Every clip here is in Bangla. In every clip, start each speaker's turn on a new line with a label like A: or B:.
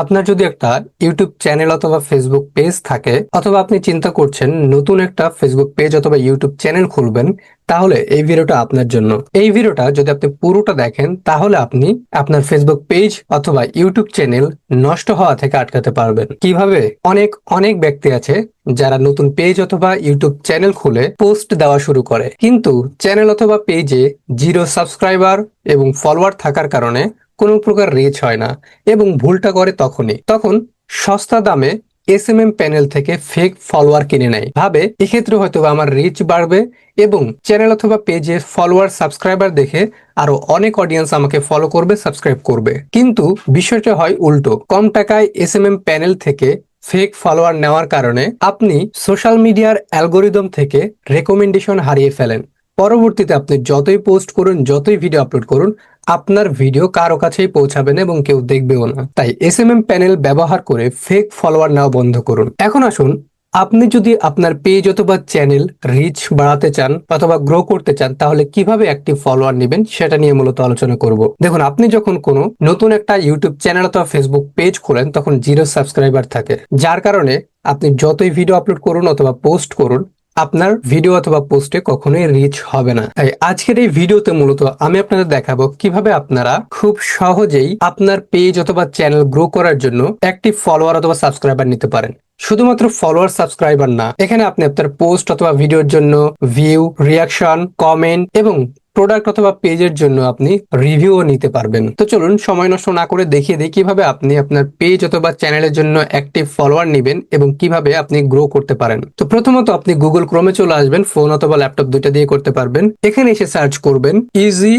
A: আপনার যদি একটা ইউটিউব চ্যানেল অথবা ফেসবুক পেজ থাকে, অথবা আপনি চিন্তা করছেন নতুন একটা ফেসবুক পেজ অথবা ইউটিউব চ্যানেল খুলবেন, তাহলে এই ভিডিওটা আপনার জন্য। এই ভিডিওটা যদি আপনি পুরোটা দেখেন, তাহলে আপনি আপনার ফেসবুক পেজ অথবা ইউটিউব চ্যানেল নষ্ট হওয়া থেকে আটকাতে পারবেন। কীভাবে? অনেক অনেক ব্যক্তি আছে যারা নতুন পেজ অথবা ইউটিউব চ্যানেল খুলে পোস্ট দেওয়া শুরু করে। কিন্তু চ্যানেল অথবা পেজে জিরো সাবস্ক্রাইবার এবং ফলোয়ার থাকার কারণে কোনো প্রকার রিচ হয় না এবং ভুলটা করে তখনই। তখন সস্তা দামে এস এম এম প্যানেল থেকে ফেক ফলোয়ার কিনে নেয়। ভাবে, এক্ষেত্রে হয়তো আমার রিচ বাড়বে এবং চ্যানেল অথবা পেজে ফলোয়ার সাবস্ক্রাইবার দেখে আরও অনেক অডিয়েন্স আমাকে ফলো করবে সাবস্ক্রাইব করবে। কিন্তু বিষয়টা হয় উল্টো। কম টাকায় এস এম এম প্যানেল থেকে ফেক ফলোয়ার নেওয়ার কারণে আপনি সোশ্যাল মিডিয়ার অ্যালগোরিদম থেকে রেকমেন্ডেশন হারিয়ে ফেলেন। পরবর্তীতে আপনি যতই পোস্ট করুন, যতই ভিডিও আপলোড করুন আপনার ভিডিও কারও কাছেই পৌঁছাবে না এবং কেউ দেখবেও না। তাই এস প্যানেল ব্যবহার করে ফেক ফলোয়ার নেওয়া বন্ধ করুন। এখন আসুন, আপনি যদি আপনার পেজ অথবা চ্যানেল রিচ বাড়াতে চান অথবা গ্রো করতে চান, তাহলে কীভাবে একটি ফলোয়ার নেবেন সেটা নিয়ে মূলত আলোচনা করব। দেখুন, আপনি যখন কোনো নতুন একটা ইউটিউব চ্যানেল অথবা ফেসবুক পেজ খোলেন, তখন জিরো সাবস্ক্রাইবার থাকে। যার কারণে আপনি যতই ভিডিও আপলোড করুন অথবা পোস্ট করুন আপনার ভিডিও অথবা পোস্টে কখনোই রিচ হবে না। তাই আজকের এই ভিডিওতে মূলত আমি আপনাদের দেখাবো কীভাবে আপনারা খুব সহজেই আপনার পেজ অথবা চ্যানেল গ্রো করার জন্য একটি ফলোয়ার অথবা সাবস্ক্রাইবার নিতে পারেন। শুধুমাত্র ফলোয়ার সাবস্ক্রাইবার না, এখানে আপনি আপনার পোস্ট অথবা ভিডিওর জন্য ভিউ রিয়াকশন কমেন্ট এবং প্রোডাক্ট অথবা পেজের জন্য আপনি রিভিউও নিতে পারবেন। তো চলুন সময় নষ্ট না করে দেখিয়ে দিই কীভাবে আপনি আপনার পেজ অথবা চ্যানেলের জন্য অ্যাক্টিভ ফলোয়ার নেবেন এবং কীভাবে আপনি গ্রো করতে পারেন। তো প্রথমত আপনি গুগল ক্রোমে চলে আসবেন ফোন অথবা ল্যাপটপ দুইটা দিয়ে করতে পারবেন। এখানে এসে সার্চ করবেন easy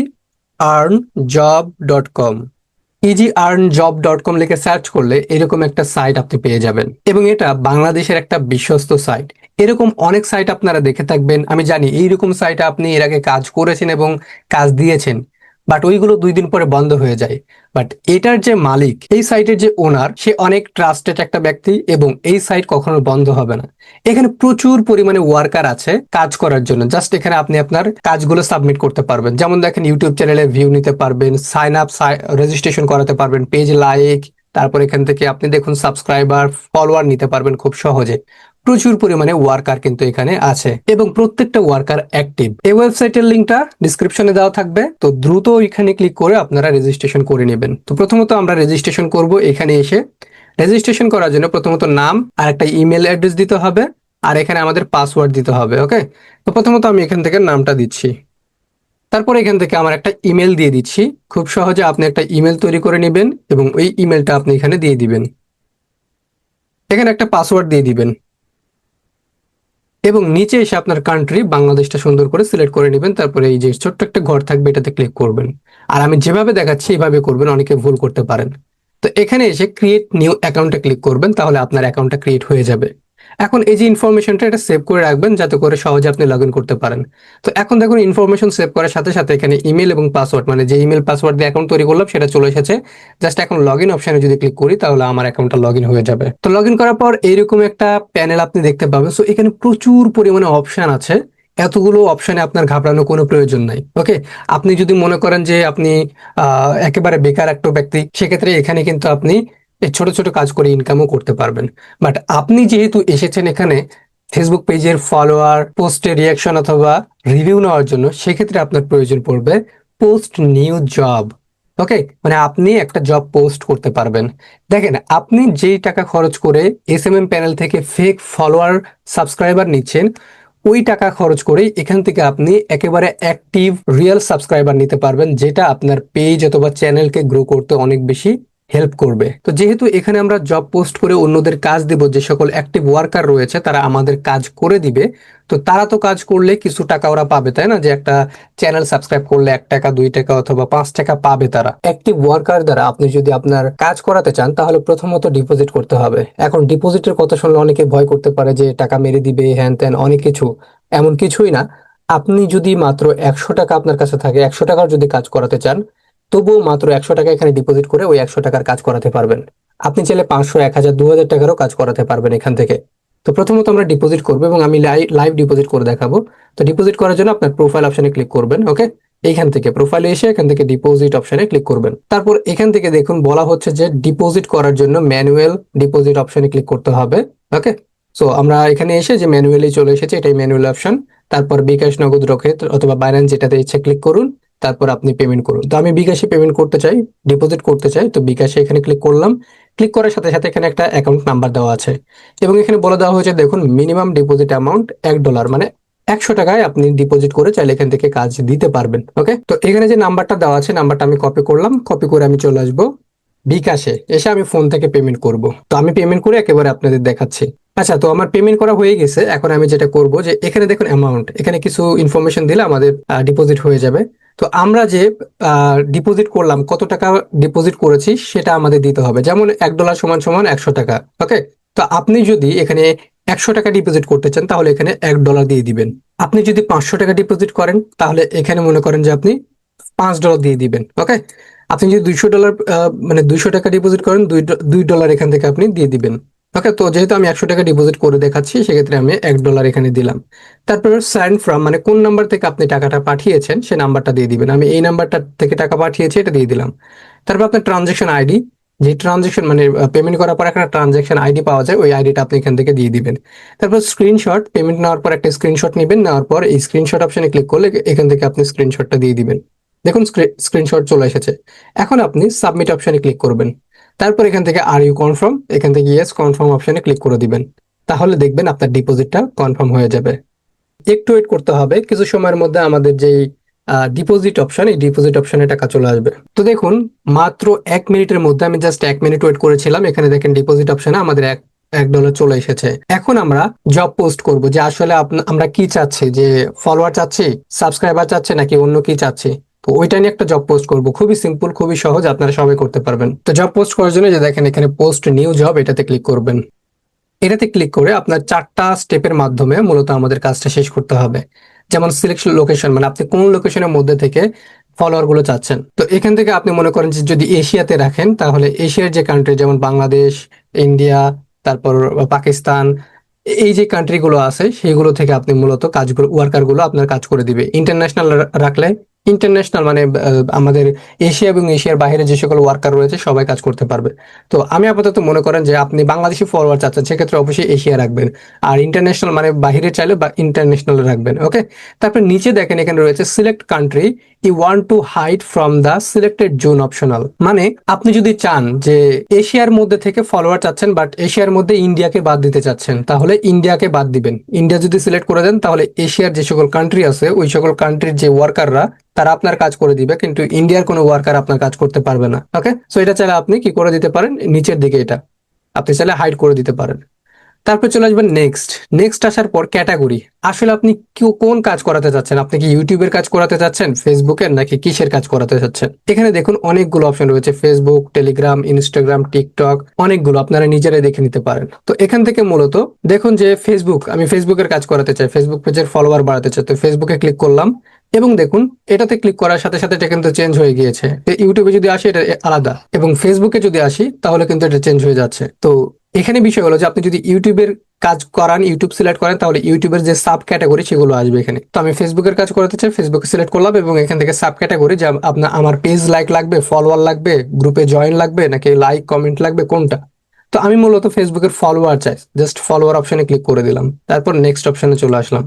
A: earn job dot com easy earn job dot com লিখে সার্চ করলে এরকম একটা সাইট আপনি পেয়ে যাবেন। এবং এটা বাংলাদেশের একটা বিশ্বস্ত সাইট এরকম অনেক সাইট আপনারা দেখে থাকবেন। আমি জানি এইরকম সাইটে আপনি এর আগে কাজ করেছেন এবং কাজ দিয়েছেন। বাট ওইগুলো দুই দিন পরে বন্ধ হয়ে যায়। বাট এটার যে মালিক, এই সাইটের যে ওনার সে অনেক ট্রাস্টেড একটা ব্যক্তি এবং এই সাইট কখনো বন্ধ হবে না। এখানে প্রচুর পরিমাণে ওয়ার্কার আছে কাজ করার জন্য। জাস্ট এখানে আপনি আপনার কাজগুলো সাবমিট করতে পারবেন। যেমন দেখেন ইউটিউব চ্যানেলে ভিউ নিতে পারবেন সাইন আপ রেজিস্ট্রেশন করাতে পারবেন পেজ লাইক তারপর এখান থেকে আপনি দেখুন সাবস্ক্রাইবার ফলোয়ার নিতে পারবেন খুব সহজে। প্রচুর পরিমাণে ওয়ার্কার কিন্তু এখানে আছে এবং প্রত্যেকটা ওয়ার্কার অ্যাক্টিভ এই ওয়েবসাইটের লিঙ্কটা ডিসক্রিপশনে দেওয়া থাকবে। তো দ্রুত এখানে ক্লিক করে আপনারা রেজিস্ট্রেশন করে নেবেন। তো প্রথমত আমরা রেজিস্ট্রেশন করব এখানে এসে। রেজিস্ট্রেশন করার জন্য প্রথমত নাম আর একটা ইমেল অ্যাড্রেস দিতে হবে। আর এখানে আমাদের পাসওয়ার্ড দিতে হবে ওকে তো প্রথমত আমি এখান থেকে নামটা দিচ্ছি। তারপর এখান থেকে আমার একটা ইমেল দিয়ে দিচ্ছি। খুব সহজে আপনি একটা ইমেল তৈরি করে নেবেন এবং ওই ইমেলটা আপনি এখানে দিয়ে দিবেন। এখানে একটা পাসওয়ার্ড দিয়ে দিবেন। এবং নিচে এসে আপনার কান্ট্রি বাংলাদেশটা সুন্দর করে সিলেক্ট করে নেবেন। তারপরে এই যে ছোট্ট একটা ঘর থাকবে, এটাতে ক্লিক করবেন। আর আমি যেভাবে দেখাচ্ছি, এইভাবে করবেন, অনেকে ভুল করতে পারেন। তো এখানে এসে ক্রিয়েট নিউ অ্যাকাউন্টে ক্লিক করবেন, তাহলে আপনার অ্যাকাউন্টটা ক্রিয়েট হয়ে যাবে। এখন এই যে ইনফরমেশনটা এটা সেভ করে রাখবেন যাতে করে সহজে আপনি লগ করতে পারেন। তো এখন দেখুন ইনফরমেশন সেভ করার সাথে সাথে এখানে ইমেল এবং পাসওয়ার্ড মানে যে ইমেল পাসওয়ার্ড দিয়ে অ্যাকাউন্ট তৈরি করলাম সেটা চলে এসেছে। জাস্ট এখন লগ ইন অপশনে যদি ক্লিক করি তাহলে আমার অ্যাকাউন্টটা লগ ইন হয়ে যাবে। তো লগ ইন করার পর এইরকম একটা প্যানেল আপনি দেখতে পাবেন। সো এখানে প্রচুর পরিমাণে অপশন আছে। এতগুলো অপশনে আপনার ঘাবড়ানোর কোনো প্রয়োজন নাই। ওকে আপনি যদি মনে করেন যে আপনি একেবারে বেকার একটা ব্যক্তি, সেক্ষেত্রে এখানে কিন্তু আপনি এই ছোট ছোট কাজ করে ইনকামও করতে পারবেন। বাট আপনি যেহেতু এসেছেন এখানে ফেসবুক পেজের ফলোয়ার পোস্টের রিয়াকশন অথবা রিভিউ নেওয়ার জন্য, সেক্ষেত্রে আপনার প্রয়োজন পড়বে পোস্ট নিউ জব ওকে মানে আপনি একটা জব পোস্ট করতে পারবেন। দেখেন, আপনি যেই টাকা খরচ করে এস এম এম প্যানেল থেকে ফেক ফলোয়ার সাবস্ক্রাইবার নিচ্ছেন, ওই টাকা খরচ করেই এখান থেকে আপনি একেবারে অ্যাক্টিভ রিয়েল সাবস্ক্রাইবার নিতে পারবেন, যেটা আপনার পেজ অথবা চ্যানেলকে গ্রো করতে অনেক বেশি হেল্প করবে। তো যেহেতু এখানে আমরা জব পোস্ট করে অন্যদের কাজ দিব, যে সকল অ্যাক্টিভ ওয়ার্কার রয়েছে, তারা আমাদের কাজ করে দিবে, তো তারা তো কাজ করলে কিছু টাকা ওরা পাবে, তাই না? যে একটা চ্যানেল সাবস্ক্রাইব করলে এক টাকা, দুই টাকা অথবা পাঁচ টাকা পাবে তারা। অ্যাক্টিভ ওয়ার্কার দ্বারা আপনি যদি আপনার কাজ করাতে চান, তাহলে প্রথমত ডিপোজিট করতে হবে। এখন ডিপোজিটের কথা শুনলে অনেকে ভয় করতে পারে যে টাকা মেরে দিবে হ্যান ত্যান অনেক কিছু। এমন কিছুই না। আপনি যদি মাত্র একশো টাকা আপনার কাছে থাকে, একশো টাকার যদি কাজ করাতে চান তবুও মাত্র একশো টাকা এখানে ডিপোজিট করে ওই একশো টাকার কাজ করাতে পারবেন। আপনি চাইলে পাঁচশো, এক হাজার, দু হাজার টাকারও কাজ করাতে পারবেন এখান থেকে। তো প্রথমত আমরা ডিপোজিট করব এবং আমি লাইভ ডিপোজিট করে দেখাবো। তো ডিপোজিট করার জন্য আপনার প্রোফাইল অপশনে ক্লিক করবেন ওকে এইখান থেকে প্রোফাইলে এসে এখান থেকে ডিপোজিট অপশনে ক্লিক করবেন। তারপর এখান থেকে দেখুন বলা হচ্ছে যে ডিপোজিট করার জন্য ম্যানুয়াল ডিপোজিট অপশনে ক্লিক করতে হবে ওকে সো আমরা এখানে এসে যে ম্যানুয়ালি চলে এসেছে, এটাই ম্যানুয়াল অপশন তারপর বিকাশ নগদ রকেট অথবা বাইন্যান্স যেটাতে ইচ্ছে ক্লিক করুন। তারপর আপনি পেমেন্ট করুন। তো আমি বিকাশে পেমেন্ট করতে চাই ডিপোজিট করতে চাই, তো বিকাশে এখানে ক্লিক করলাম। ক্লিক করার সাথে সাথে এখানে একটা অ্যাকাউন্ট নাম্বার দেওয়া আছে। এবং এখানে বলে দেওয়া হয়েছে, দেখুন মিনিমাম ডিপোজিট অ্যামাউন্ট এক ডলার মানে একশো টাকায় আপনি ডিপোজিট করে চাইলে এখান থেকে কাজ দিতে পারবেন ওকে তো এখানে যে নাম্বারটা দেওয়া আছে নাম্বারটা আমি কপি করলাম কপি করে আমি চলে আসব বিকাশে। এসে আমি ফোন থেকে পেমেন্ট করব। তো আমি পেমেন্ট করে একেবারে আপনাদের দেখাচ্ছি। আচ্ছা তো আমার পেমেন্ট করা হয়ে গেছে। এখন আমি যেটা করব যে, এখানে দেখুন অ্যামাউন্ট এখানে কিছু ইনফরমেশন দিলে আমাদের ডিপোজিট হয়ে যাবে। তো আমরা যে ডিপোজিট করলাম, কত টাকা ডিপোজিট করেছি সেটা আমাদের দিতে হবে। যেমন এক ডলার সমান সমান একশো টাকা ওকে তো আপনি যদি এখানে একশো টাকা ডিপোজিট করতে চান, তাহলে এখানে এক ডলার দিয়ে দিবেন। আপনি যদি পাঁচশো টাকা ডিপোজিট করেন, তাহলে এখানে মনে করেন যে আপনি পাঁচ ডলার দিয়ে দিবেন ওকে আপনি যদি দুইশো ডলার মানে দুইশো টাকা ডিপোজিট করেন, দুই দুই ডলার এখান থেকে আপনি দিয়ে দিবেন। ওকে তো যেহেতু আমি একশো টাকা ডিপোজিট করে দেখাচ্ছি, সেক্ষেত্রে আমি এক ডলার এখানে দিলাম। তারপর সাইন ফ্রম মানে কোন নাম্বার থেকে আপনি টাকাটা পাঠিয়েছেন, সে নাম্বারটা দিয়ে দিবেন। আমি এই নাম্বারটা থেকে টাকা পাঠিয়েছি, এটা দিয়ে দিলাম। তারপর আপনার ট্রানজেকশন আইডি যে ট্রানজেকশন মানে পেমেন্ট করার পর একটা ট্রানজেকশন আইডি পাওয়া যায়, ওই আইডিটা আপনি এখান থেকে দিয়ে দিবেন। তারপর স্ক্রিনশট পেমেন্ট নেওয়ার পর একটা স্ক্রিনশট নেবেন, নেওয়ার পর এই স্ক্রিনশট অপশনে ক্লিক করলে এখান থেকে আপনি স্ক্রিনশটটা দিয়ে দিবেন। দেখুন স্ক্রিনশট চলে এসেছে। এখন আপনি সাবমিট অপশনে ক্লিক করবেন। তারপর এখান থেকে আর ইউ কনফার্ম এখান থেকে ইয়েস কনফার্ম অপশনে ক্লিক করে দিবেন। তাহলে দেখবেন আপনার ডিপোজিটটা কনফার্ম হয়ে যাবে। একটু ওয়েট করতে হবে। কিছু সময়ের মধ্যে আমাদের যেই ডিপোজিট অপশন এই ডিপোজিট অপশনে টাকা চলে আসবে। তো দেখুন, মাত্র এক মিনিটের মধ্যে আমি জাস্ট এক মিনিট ওয়েট করেছিলাম। এখানে দেখেন ডিপোজিট অপশনে আমাদের এক এক ডলার চলে এসেছে। এখন আমরা জব পোস্ট করব যে আসলে আমরা কি চাচ্ছি? যে ফলোয়ার চাচ্ছি সাবস্ক্রাইবার চাচ্ছি নাকি অন্য কি চাচ্ছি? তো ওইটা নিয়ে একটা জব পোস্ট করব। খুবই সিম্পল খুবই সহজ, আপনারা সবাই করতে পারবেন। তো জব পোস্ট করার জন্য যে দেখেন, এখানে পোস্ট নিউ জব এটাতে ক্লিক করবেন। এটাতে ক্লিক করে আপনার চারটা স্টেপের মাধ্যমে মূলত আমাদের কাজটা শেষ করতে হবে। যেমন সিলেকশন লোকেশন মানে আপনি কোন লোকেশনের মধ্যে থেকে ফলোয়ারগুলো চাচ্ছেন। তো এখান থেকে আপনি মনে করেন যে যদি এশিয়াতে রাখেন, তাহলে এশিয়ার যে কান্ট্রি যেমন বাংলাদেশ, ইন্ডিয়া, তারপর পাকিস্তান, এই যে কান্ট্রি গুলো আছে সেগুলো থেকে আপনি মূলত কাজগুলো ওয়ার্কারগুলো আপনার কাজ করে দিবে। ইন্টারন্যাশনাল রাখলে ইন্টারন্যাশনাল মানে আমাদের এশিয়া এবং এশিয়ার বাইরে যে সকল ওয়ার্কার রয়েছে, সবাই কাজ করতে পারবে। তো আমি আপাতত মনে করেন যে, আপনি বাংলাদেশি ফরওয়ার্ড চাচ্ছেন, সেক্ষেত্রে অবশ্যই এশিয়া রাখবেন। আর ইন্টারন্যাশনাল মানে বাইরে চাইলে বা ইন্টারন্যাশনাল রাখবেন ওকে তারপর নিচে দেখেন, এখানে রয়েছে select country you want to hide from the selected zone optional মানে আপনি যদি চান যে এশিয়ার মধ্যে থেকে ফলোয়ার চাচ্ছেন বাট এশিয়ার মধ্যে ইন্ডিয়াকে বাদ দিতে চাচ্ছেন, তাহলে ইন্ডিয়াকে বাদ দিবেন। ইন্ডিয়া যদি সিলেক্ট করে দেন, তাহলে এশিয়ার যে সকল কান্ট্রি আছে, ওই সকল কান্ট্রির যে ওয়ার্কাররা তারা আপনার কাজ করে দিবে, কিন্তু ইন্ডিয়ার কোনো ওয়ার্কার আপনার কাজ করতে পারবে না। ওকে সো এটা চাইলে আপনি কি করে দিতে পারেন? নিচের দিকে এটা। আপনি চাইলে হাইড করে দিতে পারেন। তারপর চলে আসবেন নেক্সট নেক্সট আসার পর ক্যাটাগরি আসলে আপনি কোন কাজ করাতে চাচ্ছেন? আপনি কি ইউটিউবের কাজ করাতে চাচ্ছেন? ফেসবুকের নাকি কিসের কাজ করাতে চাচ্ছেন? এখানে দেখুন অনেকগুলো অপশন রয়েছে। ফেসবুক টেলিগ্রাম ইনস্টাগ্রাম টিকটক অনেকগুলো। আপনারা নিজেরাই দেখে নিতে পারেন। তো এখান থেকে মূলত দেখুন যে ফেসবুক আমি ফেসবুকের কাজ করাতে চাই। ফেসবুক পেজের ফলোয়ার বাড়াতে চাই। তো ফেসবুকে ক্লিক করলাম এবং দেখুন এটাতে ক্লিক করার সাথে সাথে এটা কিন্তু চেঞ্জ হয়ে গিয়েছে। ইউটিউবে যদি আসি, এটা আলাদা। এবং ফেসবুকে যদি আসি, তাহলে কিন্তু এটা চেঞ্জ হয়ে যাচ্ছে। তো এখানে বিষয় হলো যে আপনি যদি ইউটিউবের কাজ করান, ইউটিউব সিলেক্ট করেন, তাহলে ইউটিউবের যে সাব ক্যাটাগরি সেগুলো আসবে এখানে। তো আমি ফেসবুকের কাজ করতে চাই, ফেসবুকে সিলেক্ট করলাম এবং এখান থেকে সাব ক্যাটাগরি যে আপনার, আমার পেজ লাইক লাগবে, ফলোয়ার লাগবে, গ্রুপে জয়েন লাগবে, নাকি লাইক, কমেন্ট লাগবে, কোনটা? তো আমি মূলত ফেসবুকের ফলোয়ার চাই, জাস্ট ফলোয়ার অপশনে ক্লিক করে দিলাম। তারপর নেক্সট অপশনে চলে আসলাম।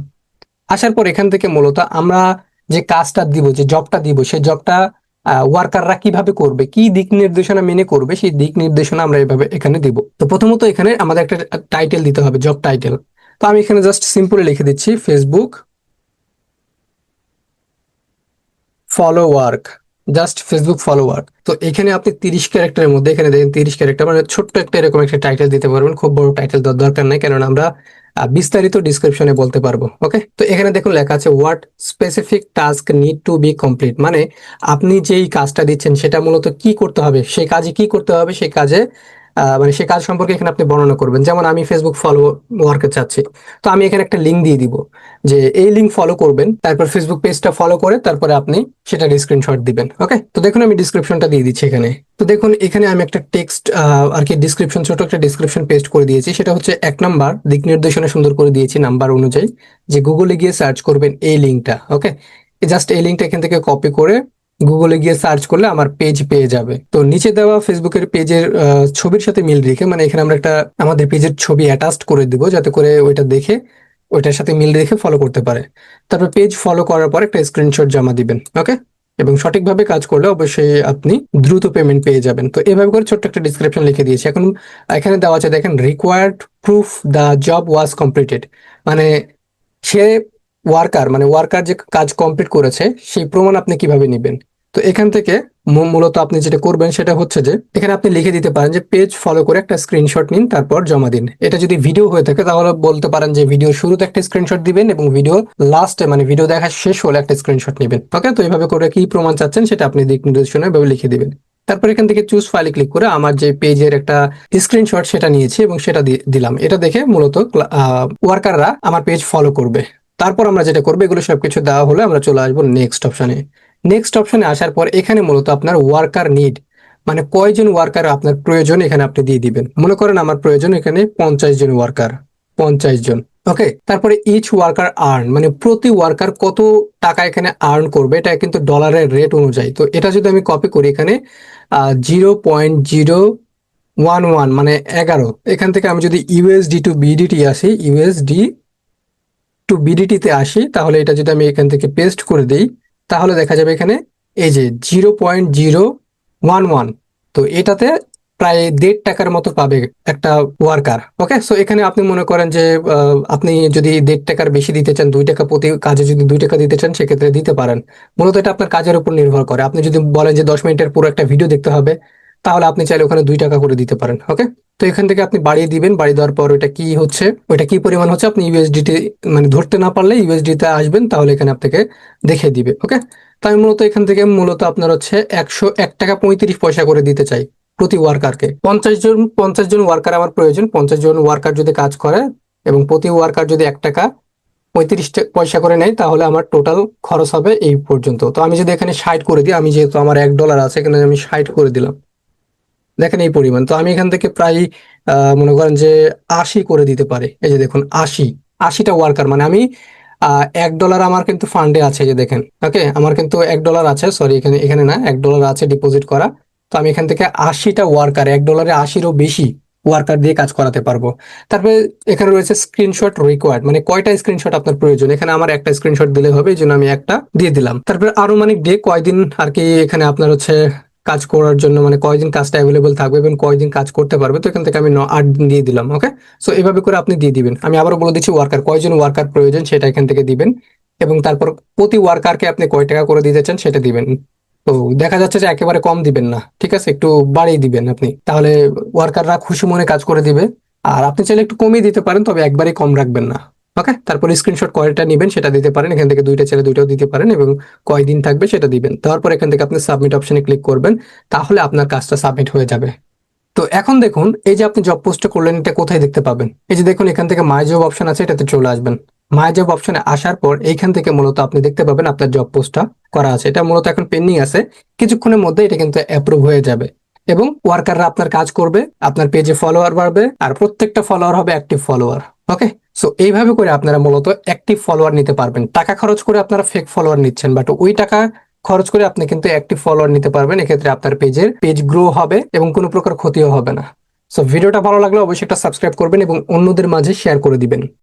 A: আসার পর এখান থেকে মূলত আমরা যে কাজটা দিব, যে জবটা দিব, সেই জবটা ওয়ার্কাররা কীভাবে করবে, কি দিক নির্দেশনা মেনে করবে, সেই দিক নির্দেশনা আমরা এভাবে এখানে দিব। তো প্রথমত এখানে আমাদের একটা টাইটেল দিতে হবে জব টাইটেল তো আমি এখানে জাস্ট সিম্পল লিখে দিচ্ছি Facebook follow work just Facebook follower তো এখানে আপনি তিরিশ ক্যারেক্টারের মধ্যে, এখানে দেখেন তিরিশ ক্যারেক্টার মানে ছোট্ট একটা এরকম একটা টাইটেল দিতে পারবেন, খুব বড় টাইটেল দেওয়ার দরকার নাই, কারণ আমরা বিস্তারিত ডিসক্রিপশনে বলতে পারব ওকে তো এখানে দেখুন লেখা আছে what specific task need to be complete মানে আপনি যেই কাজটা দিচ্ছেন, সেটা মূলত কি করতে হবে? সেই কাজে কি করতে হবে? সেই কাজে মানে সে কাজ সম্পর্কে এখানে আপনি বর্ণনা করবেন। যেমন আমি ফেসবুক ফলো ওয়ার্কে চাচ্ছি। তো আমি এখানে একটা লিঙ্ক দিয়ে দিব যে এই লিঙ্ক ফলো করবেন, তারপর ফেসবুক পেজটা ফলো করে তারপরে আপনি সেটার স্ক্রিনশট দিবেন ওকে তো দেখুন আমি ডিসক্রিপশনটা দিয়ে দিচ্ছি এখানে। তো দেখুন, এখানে আমি একটা টেক্সট আর কি ডিসক্রিপশন ছোট একটা ডিসক্রিপশন পেস্ট করে দিয়েছি। সেটা হচ্ছে এক নাম্বার দিক নির্দেশনা সুন্দর করে দিয়েছি নাম্বার অনুযায়ী। যে গুগলে গিয়ে সার্চ করবেন এই লিঙ্কটা ওকে জাস্ট এই লিঙ্কটা এখান থেকে কপি করে গুগলে গিয়ে সার্চ করলে আমার পেজ পেয়ে যাবে। তো নিচে দেওয়া ফেসবুকের পেজের ছবির সাথে মিল রেখে মানে এখানে আমরা একটা, আমাদের পেজের ছবি অ্যাটাচ করে দিব, যাতে করে ওইটা দেখে, ওইটার সাথে মিল রেখে ফলো করতে পারে। তারপর পেজ ফলো করার পর একটা স্ক্রিনশট জমা দিবেন ওকে এবং সঠিকভাবে কাজ করলে অবশ্যই আপনি দ্রুত পেমেন্ট পেয়ে যাবেন। তো এভাবে করে ছোট্ট একটা ডিসক্রিপশন লিখে দিয়েছি। এখন এখানে দেওয়া আছে, দেখেন required proof the job was completed মানে সে ওয়ার্কার মানে ওয়ার্কার যে কাজ কমপ্লিট করেছে, সেই প্রমাণ আপনি কীভাবে নেবেন? তো এখান থেকে মূলত আপনি যেটা করবেন সেটা হচ্ছে যে, এখানে আপনি লিখে দিতে পারেন যে পেজ ফলো করে একটা স্ক্রিনশট নিন, তারপর জমা দিন। এটা যদি ভিডিও হয়ে থাকে তাহলে বলতে পারেন যে ভিডিও শুরুতে একটা স্ক্রিনশট দিবেন এবং ভিডিও লাস্টে মানে ভিডিও দেখা শেষ হলে একটা স্ক্রিনশট নেবেন। ওকে তো এইভাবে করে কি প্রমাণ চাচ্ছেন সেটা আপনি দিক নির্দেশনা এভাবে লিখে দিবেন। তারপর এখান থেকে চুজ ফাইলে ক্লিক করে আমার যে পেজের একটা স্ক্রিনশট সেটা নিয়েছি এবং সেটা দিলাম। এটা দেখে মূলত ওয়ার্কাররা আমার পেজ ফলো করবে। তারপর আমরা যেটা করব এগুলো সবকিছু দেওয়া হলে আমরা চলে আসব নেক্সট অপশনে নেক্সট অপশনে আসার পর এখানে মূলত আপনার ওয়ার্কার নিড মানে কয়জন ওয়ার্কার আপনার প্রয়োজন এখানে আপনি দিয়ে দিবেন। মনে করেন আমার প্রয়োজন এখানে পঞ্চাশ জন ওয়ার্কার পঞ্চাশ জন। ওকে তারপরে ইচ ওয়ার্কার আর্ন মানে প্রতি ওয়ার্কার কত টাকা এখানে আর্ন করবে, এটা কিন্তু ডলারের রেট অনুযায়ী। তো এটা যদি আমি কপি করি এখানে zero point zero one one মানে এগারো। এখান থেকে আমি যদি ইউএসডি টু বিডিটি আসি ইউএসডি টু বিডিটিতে আসি, তাহলে এটা যদি আমি এখান থেকে পেস্ট করে দিই তাহলে দেখা যাবে এখানে এই যে zero point zero one one তো এটাতে প্রায় দেড় টাকার মতো পাবে একটা ওয়ার্কার ওকে সো এখানে আপনি মনে করেন যে আপনি যদি দেড় টাকার বেশি দিতে চান, দুই টাকা প্রতি কাজে যদি দুই টাকা দিতে চান, সেক্ষেত্রে দিতে পারেন। মূলত এটা আপনার কাজের উপর নির্ভর করে। আপনি যদি বলেন যে দশ মিনিটের পুরো একটা ভিডিও দেখতে হবে, তাহলে আপনি চাইলে ওখানে দুই টাকা করে দিতে পারেন ওকে তো এখান থেকে আপনি বাড়িয়ে দিবেন, বাড়িয়ে দেওয়ার পর ওইটা কি হচ্ছে, ওইটা কি পরিমাণ হচ্ছে আপনি ইউএসডিটি মানে ধরতে না পারলে ইউএসডি তে আসবেন, তাহলে এখানে আপনাকে দেখে দিবে ওকে তাই মূলত এখান থেকে মূলত আপনার হচ্ছে একশো এক টাকা পঁয়ত্রিশ পয়সা করে দিতে চাই প্রতি ওয়ার্কারকে পঞ্চাশ জন পঞ্চাশ জন ওয়ার্কার আমার প্রয়োজন, পঞ্চাশ জন ওয়ার্কার যদি কাজ করে এবং প্রতি ওয়ার্কার যদি এক টাকা পঁয়ত্রিশ পয়সা করে নেয়, তাহলে আমার টোটাল খরচ হবে এই পর্যন্ত। তো আমি যদি এখানে ষাট করে দিই, আমি যেহেতু আমার এক ডলার আছে, এখানে আমি ষাট করে দিলাম। দেখেন এই পরিমাণ। তো আমি এখান থেকে প্রায় মনে করেন যে আশি করে দিতে পারে। এই যে দেখুন, আশি। আশিটা ওয়ার্কার মানে আমি এক ডলার আমার কিন্তু ফান্ডে আছে যে দেখেন। ওকে আমার কিন্তু এক ডলার আছে সরি এখানে এখানে না, এক ডলার আছে ডিপোজিট করা। তো আমি এখান থেকে আশিটা ওয়ার্কার এক ডলারে আশিরও বেশি ওয়ার্কার দিয়ে কাজ করাতে পারব। তারপরে এখানে রয়েছে স্ক্রিনশট রিকোয়ার্ড মানে কয়টা স্ক্রিনশট আপনার প্রয়োজন? এখানে আমার একটা স্ক্রিনশট দিলে হবে, এই জন্য আমি একটা দিয়ে দিলাম। তারপরে আনুমানিক ডে কয়দিন আর কি এখানে আপনার হচ্ছে কাজ করার জন্য মানে কয়দিন কাজটা অ্যাভেলেবল থাকবে এবং কয়দিন কাজ করতে পারবে, তো এখান থেকে আমি আট দিন দিয়ে দিলাম ওকে সো এভাবে করে আপনি দিয়ে দিবেন। আমি আবারও বলে দিচ্ছি ওয়ার্কার কয়জন ওয়ার্কার প্রয়োজন সেটা এখান থেকে দিবেন, এবং তারপর প্রতি ওয়ার্কারকে আপনি কয় টাকা করে দিতে চান সেটা দিবেন। তো দেখা যাচ্ছে যে একেবারে কম দিবেন না, ঠিক আছে? একটু বাড়িয়ে দিবেন আপনি। তাহলে ওয়ার্কাররা খুশি মনে কাজ করে দিবে, আর আপনি চাইলে একটু কমিয়ে দিতে পারেন, তবে একবারেই কম রাখবেন না। ওকে তারপর স্ক্রিনশট কয়টা নেবেন সেটা দিতে পারেন। এখান থেকে দুইটা ছেলে দুইটাও দিতে পারেন এবং কয়দিন থাকবে সেটা দিবেন। তারপর এখান থেকে আপনি সাবমিট অপশনে ক্লিক করবেন, তাহলে আপনার কাজটা সাবমিট হয়ে যাবে। তো এখন দেখুন, এই যে আপনি জব পোস্টটা করলেন, এটা কোথায় দেখতে পাবেন? এই যে দেখুন, এখান থেকে মাই জব অপশন আছে, এটাতে চলে আসবেন। মাই জব অপশনে আসার পর এইখান থেকে মূলত আপনি দেখতে পাবেন আপনার জব পোস্টটা করা আছে। এটা মূলত এখন পেন্ডিং আছে। কিছুক্ষণের মধ্যে এটা কিন্তু অ্যাপ্রুভ হয়ে যাবে। এবং ওয়ার্কাররা আপনার কাজ করবে, আপনার পেজে ফলোয়ার বাড়বে, আর প্রত্যেকটা ফলোয়ার হবে অ্যাক্টিভ ফলোয়ার ওকে সো এইভাবে করে আপনারা মূলত অ্যাক্টিভ ফলোয়ার নিতে পারবেন। টাকা খরচ করে আপনারা ফেক ফলোয়ার নিচ্ছেন বাট ওই টাকা খরচ করে আপনি কিন্তু অ্যাক্টিভ ফলোয়ার নিতে পারবেন। এক্ষেত্রে আপনার পেজের পেজ গ্রো হবে এবং কোনো প্রকার ক্ষতিও হবে না। সো ভিডিওটা ভালো লাগলে অবশ্যই একটা সাবস্ক্রাইব করবেন এবং অন্যদের মাঝে শেয়ার করে দিবেন।